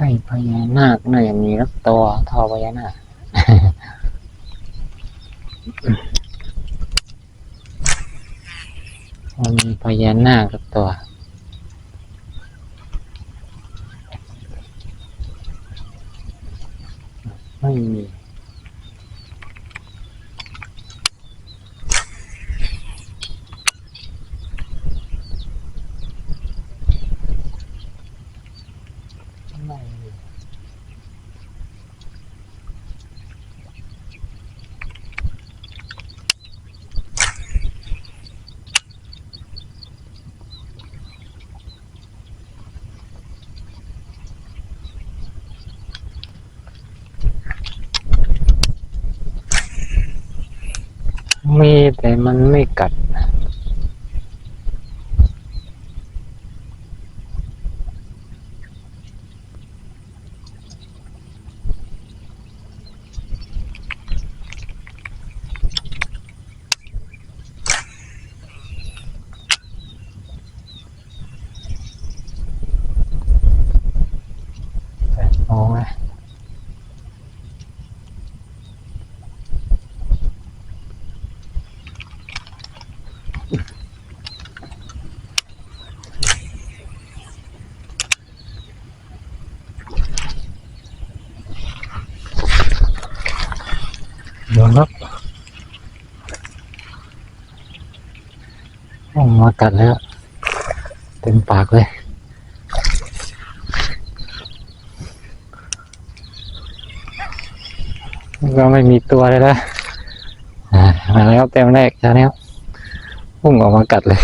ใกล้พญานาคน่าจะมีรักตัวท่อพญานาคมันมีพญานาคสักตัวไม่มีมี มีแต่มันไม่กัด โดนครับโอ้มากัดแล้ว เต็มปากเลยก็ไม่มีตัวเลยนะมาแล้วเต็มแรกชาแนลพุ่งออกมากัดเลย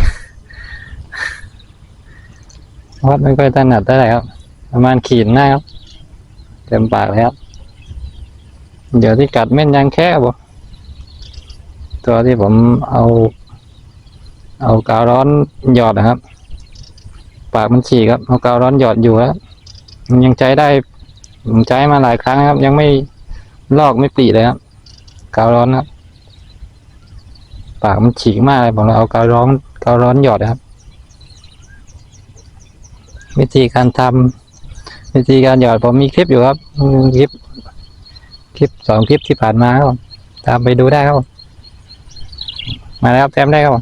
วัดไม่ค่อยถนัดเท่าไหร่ครับ ประมาณขีดหน้าครับ เต็มปากแล้ว เดี๋ยวที่กัดเม่นยังแค่บ่ตัวที่ผมเอา เอากาวร้อนหยอดนะครับ ปากมันฉีกครับเอากาวร้อนหยอดอยู่ครับมันยังใช้ได้ผมใช้มาหลายครั้งครับ ยังไม่ลอกไม่ปรีเลยครับกาวร้อนครับ ปากมันฉีกมากเลยผมเลยเอากาวร้อนกาวร้อนหยอดนะครับ วิธีการทำวิธีการหยอดผมมีคลิปอยู่ครับคลิป คลิปสองคลิปที่ผ่านมาครับตามไปดูได้ครับ มาแล้วครับแต้มได้ครับ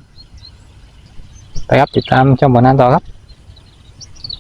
ไปครับติดตามช่องบนนั้นต่อครับ